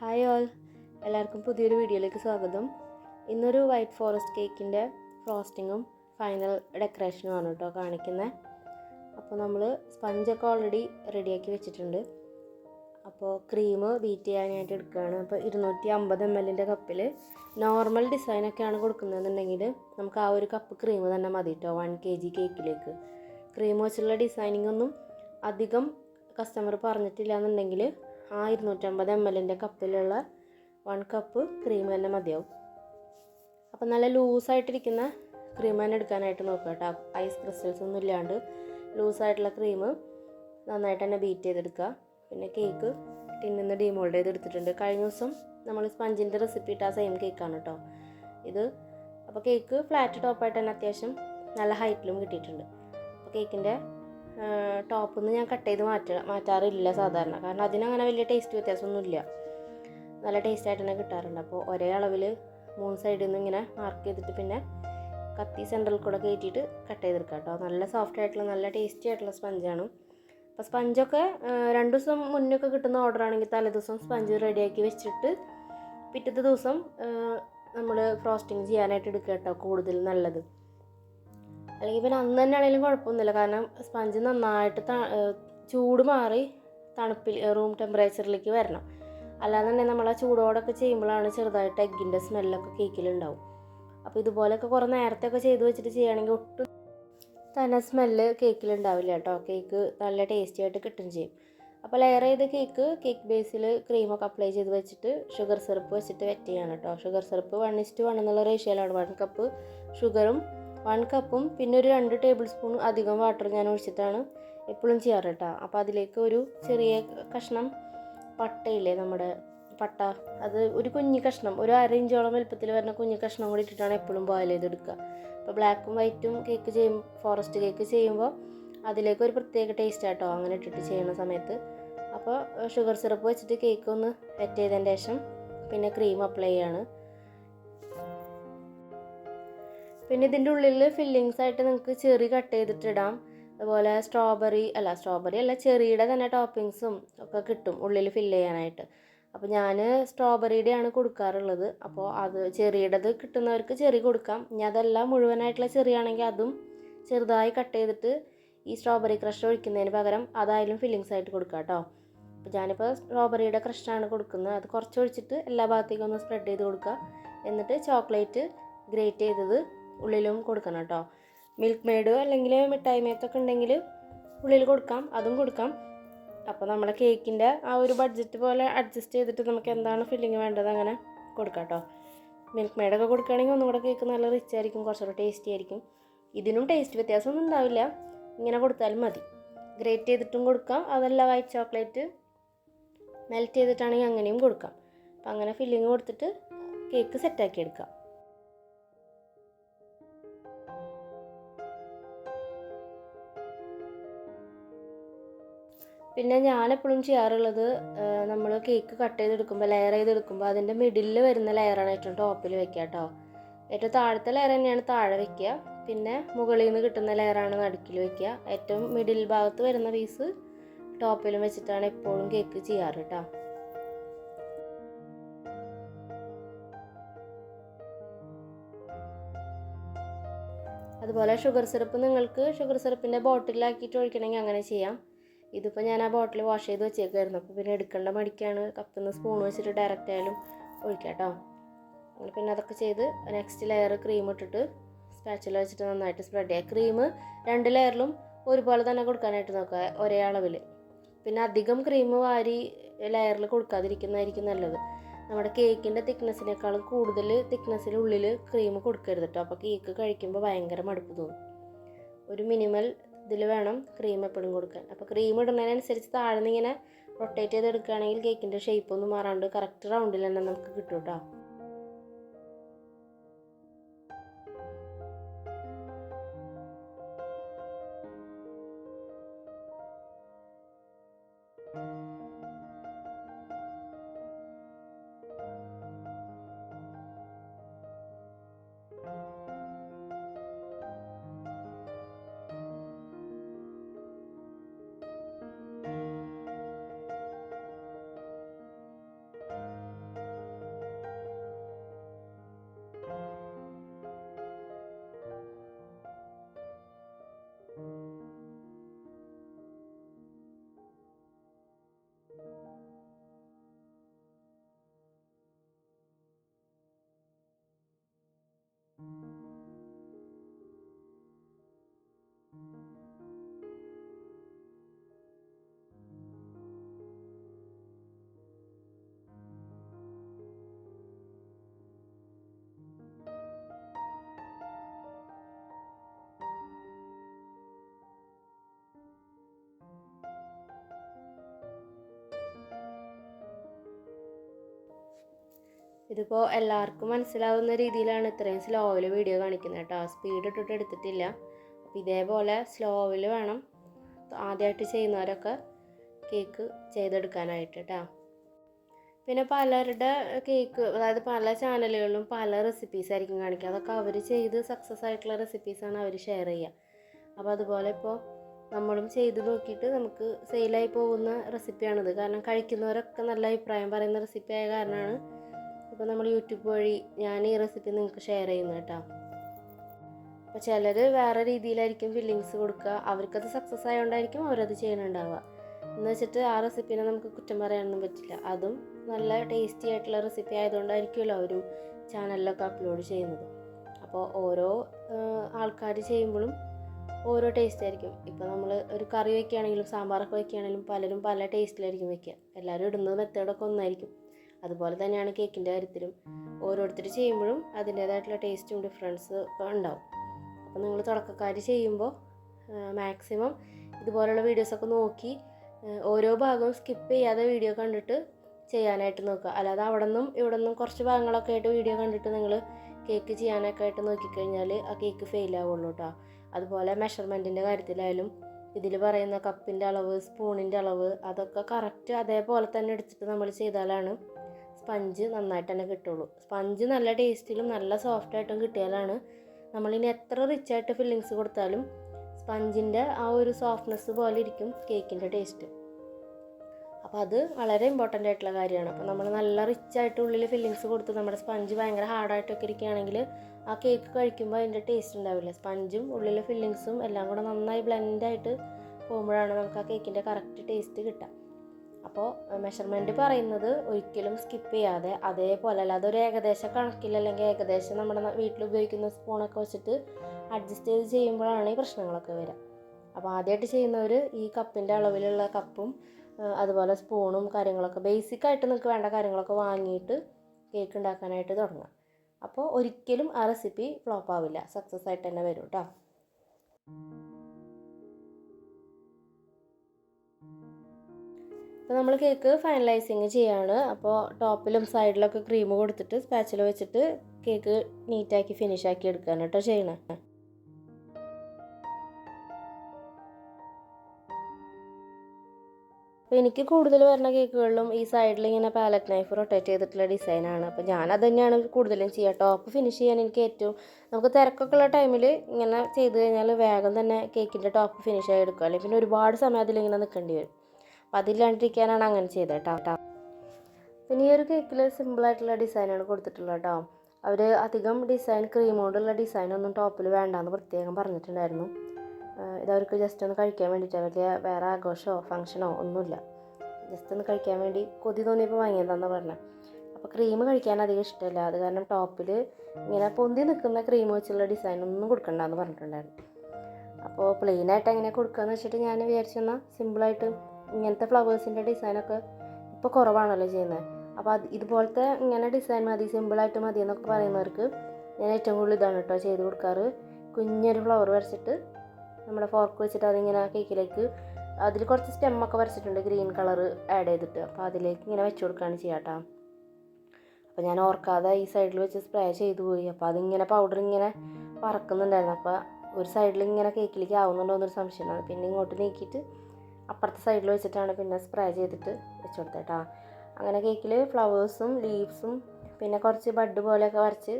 Hi all. എല്ലാവർക്കും പുതിയൊരു വീഡിയോയിലേക്ക് സ്വാഗതം. ഇന്നൊരു വൈറ്റ് ഫോറസ്റ്റ് കേക്കിന്റെ ഫ്രോസ്റ്റിങ്ങും ഫൈനൽ ഡെക്കറേഷനുമാണ് കേട്ടോ കാണിക്കുന്നത് അപ്പോൾ നമ്മൾ സ്പഞ്ചൊക്കെ ഓൾറെഡി റെഡിയാക്കി വെച്ചിട്ടുണ്ട്. അപ്പോൾ ക്രീം ബീറ്റ് ചെയ്യാനായിട്ട് എടുക്കുകയാണ്. അപ്പോൾ ഇരുന്നൂറ്റി അമ്പത് എം എല്ലിന്റെ കപ്പിൽ നോർമൽ ഡിസൈനൊക്കെയാണ് കൊടുക്കുന്നതെന്നുണ്ടെങ്കിൽ നമുക്ക് ആ ഒരു കപ്പ് ക്രീം തന്നെ മതി കേട്ടോ വൺ കെ ജി കേക്കിലേക്ക് ക്രീം വെച്ചുള്ള ഡിസൈനിങ്ങൊന്നും അധികം കസ്റ്റമർ പറഞ്ഞിട്ടില്ല എന്നുണ്ടെങ്കിൽ ആ ഇരുന്നൂറ്റമ്പത് എം എല്ലിന്റെ കപ്പിലുള്ള വൺ കപ്പ് ക്രീം തന്നെ മതിയാവും. അപ്പം നല്ല ലൂസായിട്ടിരിക്കുന്ന ക്രീം തന്നെ എടുക്കാനായിട്ട് നോക്കുക കേട്ടോ. ഐസ് ക്രിസ്റ്റൽസ് ഒന്നും ഇല്ലാണ്ട് ലൂസായിട്ടുള്ള ക്രീം നന്നായിട്ട് തന്നെ ബീറ്റ് ചെയ്തെടുക്കുക. പിന്നെ കേക്ക് ടിന്നിൽ നിന്ന് ഡീമോൾഡ് ചെയ്തെടുത്തിട്ടുണ്ട്. കഴിഞ്ഞ ദിവസം നമ്മൾ സ്പഞ്ചിന്റെ റെസിപ്പി ഇട്ട സെയിം കേക്കാണ് കേട്ടോ ഇത്. അപ്പോൾ കേക്ക് ഫ്ലാറ്റ് ടോപ്പായിട്ട് തന്നെ അത്യാവശ്യം നല്ല ഹൈറ്റിലും കിട്ടിയിട്ടുണ്ട്. അപ്പോൾ കേക്കിന്റെ ടോപ്പിൽ നിന്ന് ഞാൻ കട്ട് ചെയ്ത് മാറ്റ മാറ്റാറില്ല സാധാരണ. കാരണം അതിനങ്ങനെ വലിയ ടേസ്റ്റ് വ്യത്യാസമൊന്നുമില്ല. നല്ല ടേസ്റ്റ് ആയിട്ട് തന്നെ കിട്ടാറുണ്ട്. അപ്പോൾ ഒരേ അളവിൽ മൂന്ന് സൈഡിൽ നിന്ന് ഇങ്ങനെ മാർക്ക് ചെയ്തിട്ട് പിന്നെ കത്തി സെന്ററിൽ കൂടെ കയറ്റിയിട്ട് കട്ട് ചെയ്തെടുക്കാം കേട്ടോ നല്ല സോഫ്റ്റ് ആയിട്ടുള്ള നല്ല ടേസ്റ്റി ആയിട്ടുള്ള സ്പഞ്ചാണ് അപ്പോൾ സ്പഞ്ചൊക്കെ രണ്ട് ദിവസം മുന്നൊക്കെ കിട്ടുന്ന ഓർഡർ ആണെങ്കിൽ തലേ ദിവസം സ്പഞ്ച് റെഡിയാക്കി വെച്ചിട്ട് പിറ്റത്തെ ദിവസം നമ്മൾ ഫ്രോസ്റ്റിങ് ചെയ്യാനായിട്ട് എടുക്കുക കേട്ടോ കൂടുതൽ നല്ലത്. അല്ലെങ്കിൽ പിന്നെ അന്ന് തന്നെ ആണെങ്കിലും കുഴപ്പമൊന്നുമില്ല. കാരണം സ്പഞ്ച് നന്നായിട്ട് ചൂട് മാറി തണുപ്പിൽ റൂം ടെമ്പറേച്ചറിലേക്ക് വരണം. അല്ലാന്നുണ്ടെങ്കിൽ നമ്മൾ ആ ചൂടോടൊക്കെ ചെയ്യുമ്പോഴാണ് ചെറുതായിട്ട് എഗ്ഗിന്റെ സ്മെല്ലൊക്കെ കേക്കിലുണ്ടാവും. അപ്പോൾ ഇതുപോലെയൊക്കെ കുറേ നേരത്തെ ഒക്കെ ചെയ്ത് വെച്ചിട്ട് ചെയ്യുകയാണെങ്കിൽ ഒട്ടും തന്നെ സ്മെല്ല് കേക്കിലുണ്ടാവില്ല കേട്ടോ. കേക്ക് നല്ല ടേസ്റ്റി ആയിട്ട് കിട്ടും ചെയ്യും. അപ്പോൾ ലെയർ ചെയ്ത കേക്ക് കേക്ക് ബേസിൽ ക്രീമൊക്കെ അപ്ലൈ ചെയ്ത് വെച്ചിട്ട് ഷുഗർ സിറപ്പ് വെച്ചിട്ട് വെറ്റ് ചെയ്യാണ് കേട്ടോ sugar syrup one is to one എന്നുള്ള റേഷ്യോയിലാണ് വൺ കപ്പ് ഷുഗറും കപ്പും പിന്നെ ഒരു രണ്ട് ടേബിൾ സ്പൂൺ അധികം വാട്ടർ ഞാൻ ഒഴിച്ചിട്ടാണ് എപ്പോഴും ചെയ്യാറ് കേട്ടോ. അപ്പോൾ അതിലേക്ക് ഒരു ചെറിയ കഷ്ണം പട്ടയില്ലേ നമ്മുടെ പട്ട അത് ഒരു കുഞ്ഞു കഷ്ണം ഒരു അര ഇഞ്ചോളം വലുപ്പത്തിൽ വരുന്ന കുഞ്ഞു കഷ്ണം കൂടി ഇട്ടിട്ടാണ് എപ്പോഴും ബോയിൽ ചെയ്തെടുക്കുക. അപ്പോൾ ബ്ലാക്കും വൈറ്റും കേക്ക് ചെയ്യും ഫോറസ്റ്റ് കേക്ക് ചെയ്യുമ്പോൾ അതിലേക്ക് ഒരു പ്രത്യേക ടേസ്റ്റ് ആട്ടോ അങ്ങനെ ഇട്ടിട്ട് ചെയ്യുന്ന സമയത്ത്. അപ്പോൾ ഷുഗർ സിറപ്പ് വെച്ചിട്ട് കേക്ക് ഒന്ന് വെറ്റ് ചെയ്തതിന് ശേഷം പിന്നെ ക്രീം അപ്ലൈ ചെയ്യാണ്. പിന്നെ ഇതിന്റെ ഉള്ളിൽ ഫില്ലിങ്സ് ആയിട്ട് നിങ്ങൾക്ക് ചെറി കട്ട് ചെയ്തിട്ടിടാം. അതുപോലെ സ്ട്രോബെറി അല്ല സ്ട്രോബെറി അല്ല ചെറിയുടെ തന്നെ ടോപ്പിങ്സും ഒക്കെ കിട്ടും ഉള്ളിൽ ഫില്ല് ചെയ്യാനായിട്ട്. അപ്പോൾ ഞാൻ സ്ട്രോബെറിയുടെയാണ് കൊടുക്കാറുള്ളത്. അപ്പോൾ അത് ചെറിയുടേത് കിട്ടുന്നവർക്ക് ചെറി കൊടുക്കാം. ഇനി അതെല്ലാം മുഴുവനായിട്ടുള്ള ചെറിയാണെങ്കിൽ അതും ചെറുതായി കട്ട് ചെയ്തിട്ട് ഈ സ്ട്രോബെറി ക്രഷ് ഒഴിക്കുന്നതിന് പകരം അതായാലും ഫില്ലിങ്സ് ആയിട്ട് കൊടുക്കാം കേട്ടോ അപ്പോൾ ഞാനിപ്പോൾ സ്ട്രോബെറിയുടെ ക്രഷാണ് കൊടുക്കുന്നത്. അത് കുറച്ച് ഒഴിച്ചിട്ട് എല്ലാ ഭാഗത്തേക്കും ഒന്ന് സ്പ്രെഡ് ചെയ്ത് കൊടുക്കുക. എന്നിട്ട് ചോക്ലേറ്റ് ഗ്രേറ്റ് ചെയ്തത് ഉള്ളിലും കൊടുക്കണം കേട്ടോ മിൽക്ക് മെയ്ഡ് അല്ലെങ്കിൽ മിഠായി മേത്തൊക്കെ ഉണ്ടെങ്കിൽ ഉള്ളിൽ കൊടുക്കാം അതും കൊടുക്കാം. അപ്പോൾ നമ്മുടെ കേക്കിന്റെ ആ ഒരു ബഡ്ജറ്റ് പോലെ അഡ്ജസ്റ്റ് ചെയ്തിട്ട് നമുക്ക് എന്താണ് ഫില്ലിങ് വേണ്ടത് അങ്ങനെ കൊടുക്കാം കേട്ടോ മിൽക്ക് മെയ്ഡൊക്കെ കൊടുക്കുകയാണെങ്കിൽ ഒന്നും കൂടെ കേക്ക് നല്ല റിച്ച് ആയിരിക്കും കുറച്ചുകൂടെ ടേസ്റ്റി ആയിരിക്കും. ഇതിനും ടേസ്റ്റ് വ്യത്യാസമൊന്നും ഉണ്ടാവില്ല. ഇങ്ങനെ കൊടുത്താലും മതി. ഗ്രേറ്റ് ചെയ്തിട്ടും കൊടുക്കാം അതല്ല വൈറ്റ് ചോക്ലേറ്റ് മെൽറ്റ് ചെയ്തിട്ടാണെങ്കിൽ അങ്ങനെയും കൊടുക്കാം. അപ്പം അങ്ങനെ ഫില്ലിങ് കൊടുത്തിട്ട് കേക്ക് സെറ്റാക്കി എടുക്കാം. പിന്നെ ഞാൻ എപ്പോഴും ചെയ്യാറുള്ളത് നമ്മൾ കേക്ക് കട്ട് ചെയ്തെടുക്കുമ്പോൾ ലെയർ ചെയ്തെടുക്കുമ്പോൾ അതിന്റെ മിഡിലിൽ വരുന്ന ലെയറാണ് ഏറ്റവും ടോപ്പിൽ വെക്കുക കേട്ടോ ഏറ്റവും താഴത്തെ ലെയർ തന്നെയാണ് താഴെ വെക്കുക പിന്നെ മുകളിൽ നിന്ന് കിട്ടുന്ന ലെയറാണ് നടുക്കിൽ വെക്കുക ഏറ്റവും മിഡിൽ ഭാഗത്ത് വരുന്ന പീസ് ടോപ്പിലും വെച്ചിട്ടാണ് എപ്പോഴും കേക്ക് ചെയ്യാറ് കേട്ടോ അതുപോലെ ഷുഗർ സിറപ്പ് നിങ്ങൾക്ക് ഷുഗർ സിറപ്പിന്റെ ബോട്ടിലാക്കിയിട്ട് ഒഴിക്കണമെങ്കിൽ അങ്ങനെ ചെയ്യാം. ഇതിപ്പോൾ ഞാൻ ആ ബോട്ടിൽ വാഷ് ചെയ്ത് വെച്ചേക്കായിരുന്നു അപ്പോൾ പിന്നെ എടുക്കേണ്ട മടിക്കാണ്. കപ്പിൽ നിന്ന് സ്പൂൺ വെച്ചിട്ട് ഡയറക്റ്റ് ആയാലും ഒഴിക്കാം കേട്ടോ പിന്നെ അതൊക്കെ ചെയ്ത് നെക്സ്റ്റ് ലെയർ ക്രീം ഇട്ടിട്ട് സ്പാച്ചിൽ വെച്ചിട്ട് നന്നായിട്ട് സ്പ്രെഡ് ചെയ്യുക ക്രീം രണ്ട് ലെയറിലും ഒരുപോലെ തന്നെ കൊടുക്കാനായിട്ട് നോക്കുക ഒരേ അളവിൽ പിന്നെ അധികം ക്രീം വാരി ലെയറിൽ കൊടുക്കാതിരിക്കുന്നതായിരിക്കും നല്ലത്. നമ്മുടെ കേക്കിന്റെ തിക്നെസ്സിനേക്കാളും കൂടുതൽ തിക്നെസ്സിനുള്ളിൽ ക്രീം കൊടുക്കരുത് കേട്ടോ അപ്പോൾ കേക്ക് കഴിക്കുമ്പോൾ ഭയങ്കര മടുപ്പ് തോന്നും. ഒരു മിനിമൽ ഇതിൽ വേണം ക്രീം എപ്പോഴും കൊടുക്കാൻ. അപ്പോൾ ക്രീം ഇടുന്നതിനനുസരിച്ച് താഴ്ന്നിങ്ങനെ റൊട്ടേറ്റ് ചെയ്ത് എടുക്കുകയാണെങ്കിൽ കേക്കിന്റെ ഷേപ്പ് ഒന്നും മാറാണ്ട് കറക്റ്റ് റൗണ്ടിൽ തന്നെ നമുക്ക് കിട്ടും കേട്ടോ ഇതിപ്പോൾ എല്ലാവർക്കും മനസ്സിലാവുന്ന രീതിയിലാണ് ഇത്രയും സ്ലോവിൽ വീഡിയോ കാണിക്കുന്നത് കേട്ടോ സ്പീഡ് ഇട്ടിട്ട് എടുത്തിട്ടില്ല. അപ്പോൾ ഇതേപോലെ സ്ലോവിൽ വേണം ആദ്യമായിട്ട് ചെയ്യുന്നവരൊക്കെ കേക്ക് ചെയ്തെടുക്കാനായിട്ട് കേട്ടോ പിന്നെ പലരുടെ കേക്ക് അതായത് പല ചാനലുകളിലും പല റെസിപ്പീസ് ആയിരിക്കും കാണിക്കുക. അതൊക്കെ അവർ ചെയ്ത് സക്സസ് ആയിട്ടുള്ള റെസിപ്പീസാണ് അവർ ഷെയർ ചെയ്യുക. അപ്പോൾ അതുപോലെ ഇപ്പോൾ നമ്മളും ചെയ്ത് നോക്കിയിട്ട് നമുക്ക് സെയിലായി പോകുന്ന റെസിപ്പിയാണിത് കാരണം കഴിക്കുന്നവരൊക്കെ നല്ല അഭിപ്രായം പറയുന്ന റെസിപ്പി ആയ കാരണമാണ് ഇപ്പോൾ നമ്മൾ യൂട്യൂബ് വഴി ഞാൻ ഈ റെസിപ്പി നിങ്ങൾക്ക് ഷെയർ ചെയ്യുന്നു കേട്ടോ. അപ്പോൾ ചിലർ വേറെ രീതിയിലായിരിക്കും ഫില്ലിങ്സ് കൊടുക്കുക. അവർക്കത് സക്സസ് ആയതുകൊണ്ടായിരിക്കും അവരത് ചെയ്യുന്നുണ്ടാവുക എന്ന് വെച്ചിട്ട് ആ റെസിപ്പിനെ നമുക്ക് കുറ്റം പറയാനൊന്നും പറ്റില്ല. അതും നല്ല ടേസ്റ്റി ആയിട്ടുള്ള റെസിപ്പി ആയതുകൊണ്ടായിരിക്കുമല്ലോ അവരും ചാനലിലൊക്കെ അപ്ലോഡ് ചെയ്യുന്നത്. അപ്പോൾ ഓരോ ആൾക്കാർ ചെയ്യുമ്പോഴും ഓരോ ടേസ്റ്റ് ആയിരിക്കും. ഇപ്പോൾ നമ്മൾ ഒരു കറി വയ്ക്കുകയാണെങ്കിലും സാമ്പാറൊക്കെ വയ്ക്കുകയാണെങ്കിലും പലരും പല ടേസ്റ്റിലായിരിക്കും വെക്കുക എല്ലാവരും ഇടുന്നത് മെത്തേഡൊക്കെ ഒന്നായിരിക്കും. അതുപോലെ തന്നെയാണ് കേക്കിന്റെ കാര്യത്തിലും. ഓരോരുത്തർ ചെയ്യുമ്പോഴും അതിന്റേതായിട്ടുള്ള ടേസ്റ്റും ഡിഫറൻസ് ഉണ്ടാവും. അപ്പോൾ നിങ്ങൾ തുടക്കക്കാർ ചെയ്യുമ്പോൾ മാക്സിമം ഇതുപോലുള്ള വീഡിയോസൊക്കെ നോക്കി ഓരോ ഭാഗവും സ്കിപ്പ് ചെയ്യാതെ വീഡിയോ കണ്ടിട്ട് ചെയ്യാനായിട്ട് നോക്കുക. അല്ലാതെ അവിടെ നിന്നും ഇവിടെ നിന്നും കുറച്ച് ഭാഗങ്ങളൊക്കെ ആയിട്ട് വീഡിയോ കണ്ടിട്ട് നിങ്ങൾ കേക്ക് ചെയ്യാനൊക്കെ ആയിട്ട് നോക്കിക്കഴിഞ്ഞാൽ ആ കേക്ക് ഫെയിൽ ആവുള്ളൂ കേട്ടോ അതുപോലെ മെഷർമെന്റിന്റെ കാര്യത്തിലായാലും ഇതിൽ പറയുന്ന കപ്പിന്റെ അളവ് സ്പൂണിന്റെ അളവ് അതൊക്കെ കറക്റ്റ് അതേപോലെ തന്നെ എടുത്തിട്ട് നമ്മൾ ചെയ്താലാണ് സ്പഞ്ച് നന്നായിട്ട് തന്നെ കിട്ടുള്ളൂ. സ്പഞ്ച് നല്ല ടേസ്റ്റിലും നല്ല സോഫ്റ്റ് സോഫ്റ്റായിട്ടും കിട്ടിയാലാണ് നമ്മളിനി എത്ര റിച്ചായിട്ട് ഫില്ലിങ്സ് കൊടുത്താലും സ്പഞ്ചിന്റെ ആ ഒരു സോഫ്റ്റ്നെസ് പോലെ ഇരിക്കും കേക്കിന്റെ ടേസ്റ്റ് അപ്പോൾ അത് വളരെ ഇമ്പോർട്ടന്റ് ആയിട്ടുള്ള കാര്യമാണ്. അപ്പോൾ നമ്മൾ നല്ല റിച്ചായിട്ട് ഉള്ളിൽ ഫില്ലിങ്സ് കൊടുത്ത് നമ്മുടെ സ്പഞ്ച് ഭയങ്കര ഹാർഡായിട്ടൊക്കെ ഇരിക്കുകയാണെങ്കിൽ ആ കേക്ക് കഴിക്കുമ്പോൾ അതിന്റെ ടേസ്റ്റ് ഉണ്ടാവില്ല. സ്പഞ്ചും ഉള്ളിലെ ഫില്ലിങ്സും എല്ലാം കൂടെ നന്നായി ബ്ലെൻഡായിട്ട് പോകുമ്പോഴാണ് നമുക്ക് ആ കേക്കിന്റെ കറക്റ്റ് ടേസ്റ്റ് കിട്ടുക. അപ്പോൾ മെഷർമെന്റ് പറയുന്നത് ഒരിക്കലും സ്കിപ്പ് ചെയ്യാതെ അതേപോലെ അല്ല അതൊരു ഏകദേശ കണക്കിൽ അല്ലെങ്കിൽ ഏകദേശം നമ്മുടെ വീട്ടിൽ ഉപയോഗിക്കുന്ന സ്പൂണൊക്കെ വെച്ചിട്ട് അഡ്ജസ്റ്റ് ചെയ്ത് ചെയ്യുമ്പോഴാണ് ഈ പ്രശ്നങ്ങളൊക്കെ വരിക. അപ്പോൾ ആദ്യമായിട്ട് ചെയ്യുന്നവർ ഈ കപ്പിന്റെ അളവിലുള്ള കപ്പും അതുപോലെ സ്പൂണും കാര്യങ്ങളൊക്കെ ബേസിക് ആയിട്ട് നിങ്ങൾക്ക് വേണ്ട കാര്യങ്ങളൊക്കെ വാങ്ങിയിട്ട് കേക്ക് ഉണ്ടാക്കാനായിട്ട് തുടങ്ങാം അപ്പോൾ ഒരിക്കലും ആ റെസിപ്പി ഫ്ലോപ്പ് ആവില്ല. സക്സസ് ആയിട്ട് തന്നെ വരും കേട്ടോ അപ്പോൾ നമ്മൾ കേക്ക് ഫൈനലൈസിങ് ചെയ്യാണ്. അപ്പോൾ ടോപ്പിലും സൈഡിലൊക്കെ ക്രീം കൊടുത്തിട്ട് സ്പാച്ചിൽ വെച്ചിട്ട് കേക്ക് നീറ്റാക്കി ഫിനിഷാക്കി എടുക്കുകയാണ് കേട്ടോ ചെയ്യണം. അപ്പോൾ എനിക്ക് കൂടുതൽ വരുന്ന കേക്കുകളിലും ഈ സൈഡിൽ ഇങ്ങനെ പാലറ്റ് നൈഫ് റൊട്ടേറ്റ് ചെയ്തിട്ടുള്ള ഡിസൈനാണ് അപ്പോൾ ഞാൻ അത് തന്നെയാണ് കൂടുതലും ചെയ്യുക ടോപ്പ് ഫിനിഷ് ചെയ്യാൻ എനിക്ക് ഏറ്റവും നമുക്ക് തിരക്കൊക്കെ ഉള്ള ടൈമിൽ ഇങ്ങനെ ചെയ്ത് കഴിഞ്ഞാൽ വേഗം തന്നെ കേക്കിന്റെ ടോപ്പ് ഫിനിഷ് ആയി എടുക്കുക അല്ലെങ്കിൽ പിന്നെ ഒരുപാട് സമയം അതിലിങ്ങനെ നിൽക്കേണ്ടി വരും. അപ്പോൾ അങ്ങനെ ചെയ്തത് കേട്ടോ. പിന്നെ ഈ ഒരു കേക്കിൽ സിമ്പിളായിട്ടുള്ള ഡിസൈനാണ് കൊടുത്തിട്ടുള്ളത് കേട്ടോ. അവർ അധികം ഡിസൈൻ ക്രീമോടുള്ള കൊണ്ടുള്ള ഡിസൈനൊന്നും ടോപ്പിൽ വേണ്ടാന്ന് പ്രത്യേകം പറഞ്ഞിട്ടുണ്ടായിരുന്നു. ഇതവർക്ക് ജസ്റ്റ് ഒന്ന് കഴിക്കാൻ വേണ്ടിയിട്ട് വലിയ വേറെ ആഘോഷമോ ഫങ്ഷനോ ഒന്നുമില്ല. ജസ്റ്റ് ഒന്ന് കഴിക്കാൻ വേണ്ടി കൊതി തോന്നിയപ്പോൾ വാങ്ങിയതാണെന്ന് പറഞ്ഞത് അപ്പോൾ ക്രീം കഴിക്കാൻ അധികം ഇഷ്ടമില്ല. അത് കാരണം ടോപ്പിൽ ഇങ്ങനെ പൊന്തി നിൽക്കുന്ന ക്രീം വെച്ചുള്ള ഡിസൈൻ ഒന്നും കൊടുക്കണ്ടെന്ന് പറഞ്ഞിട്ടുണ്ടായിരുന്നു. അപ്പോൾ പ്ലെയിനായിട്ട് എങ്ങനെ കൊടുക്കുകയെന്ന് വെച്ചിട്ട് ഞാൻ വിചാരിച്ചെന്നാൽ സിമ്പിളായിട്ട് ഇങ്ങനത്തെ ഫ്ലവേഴ്സിന്റെ ഡിസൈനൊക്കെ ഇപ്പോൾ കുറവാണല്ലോ ചെയ്യുന്നത്. അപ്പോൾ അത് ഇതുപോലത്തെ ഇങ്ങനെ ഡിസൈൻ മതി സിമ്പിളായിട്ട് മതി എന്നൊക്കെ പറയുന്നവർക്ക് ഞാൻ ഏറ്റവും കൂടുതൽ ഇതാണ് കേട്ടോ ചെയ്ത് കൊടുക്കാറ്. കുഞ്ഞൊരു ഫ്ലവർ വരച്ചിട്ട് നമ്മുടെ ഫോർക്ക് വെച്ചിട്ട് അതിങ്ങനെ കേക്കിലേക്ക് അതിൽ കുറച്ച് സ്റ്റെമ്മൊക്കെ വരച്ചിട്ടുണ്ട് ഗ്രീൻ കളർ ആഡ് ചെയ്തിട്ട്. അപ്പോൾ അതിലേക്ക് ഇങ്ങനെ വെച്ച് കൊടുക്കുകയാണ് ചെയ്യാട്ടോ അപ്പോൾ ഞാൻ ഓർക്കാതെ ഈ സൈഡിൽ വെച്ച് സ്പ്രേ ചെയ്തു പോയി. അപ്പോൾ അതിങ്ങനെ പൗഡർ ഇങ്ങനെ പറക്കുന്നുണ്ടായിരുന്നു. അപ്പോൾ ഒരു സൈഡിൽ ഇങ്ങനെ കേക്കിലേക്ക് ആവുന്നുണ്ടോ എന്നൊരു സംശയമാണ്. പിന്നെ ഇങ്ങോട്ട് നീക്കിയിട്ട് അപ്പുറത്തെ സൈഡിൽ വെച്ചിട്ടാണ് പിന്നെ സ്പ്രേ ചെയ്തിട്ട് വെച്ച് കൊടുത്തത് കേട്ടോ അങ്ങനെ കേക്കിൽ ഫ്ലവേഴ്സും ലീവ്സും പിന്നെ കുറച്ച് ബഡ് പോലെയൊക്കെ വരച്ച്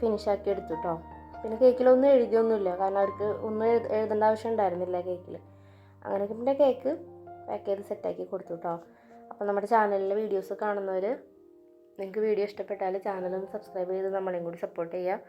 ഫിനിഷാക്കി എടുത്തു കേട്ടോ പിന്നെ കേക്കിലൊന്നും എഴുതിയൊന്നുമില്ല. കാരണം അവർക്ക് ഒന്നും എഴുത എഴുതേണ്ട ആവശ്യം ഉണ്ടായിരുന്നില്ല കേക്കിൽ അങ്ങനെ പിന്നെ കേക്ക് പാക്ക് ചെയ്ത് സെറ്റാക്കി കൊടുത്തു കേട്ടോ അപ്പോൾ നമ്മുടെ ചാനലിലെ വീഡിയോസ് കാണുന്നവർ നിങ്ങൾക്ക് വീഡിയോ ഇഷ്ടപ്പെട്ടാൽ ചാനലൊന്ന് സബ്സ്ക്രൈബ് ചെയ്ത് നമ്മളെയും കൂടി സപ്പോർട്ട് ചെയ്യുക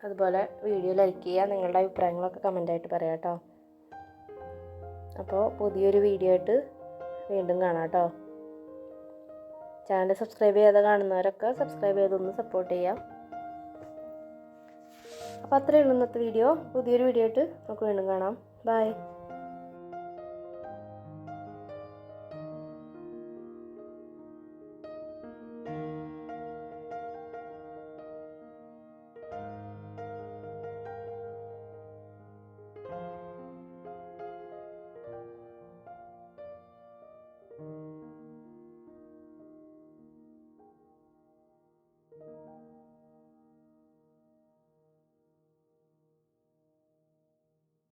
അതുപോലെ വീഡിയോ ലൈക്ക് ചെയ്യുക നിങ്ങളുടെ അഭിപ്രായങ്ങളൊക്കെ കമന്റായിട്ട് പറയാം കേട്ടോ അപ്പോൾ പുതിയൊരു വീഡിയോ ആയിട്ട് വീണ്ടും കാണാം കേട്ടോ. ചാനൽ സബ്സ്ക്രൈബ് ചെയ്യാതെ കാണുന്നവരൊക്കെ സബ്സ്ക്രൈബ് ചെയ്തൊന്ന് സപ്പോർട്ട് ചെയ്യാം. അപ്പോൾ അത്രയേ ഉള്ളൂ ഇന്നത്തെ വീഡിയോ. പുതിയൊരു വീഡിയോ ആയിട്ട് നമുക്ക് വീണ്ടും കാണാം. ബൈ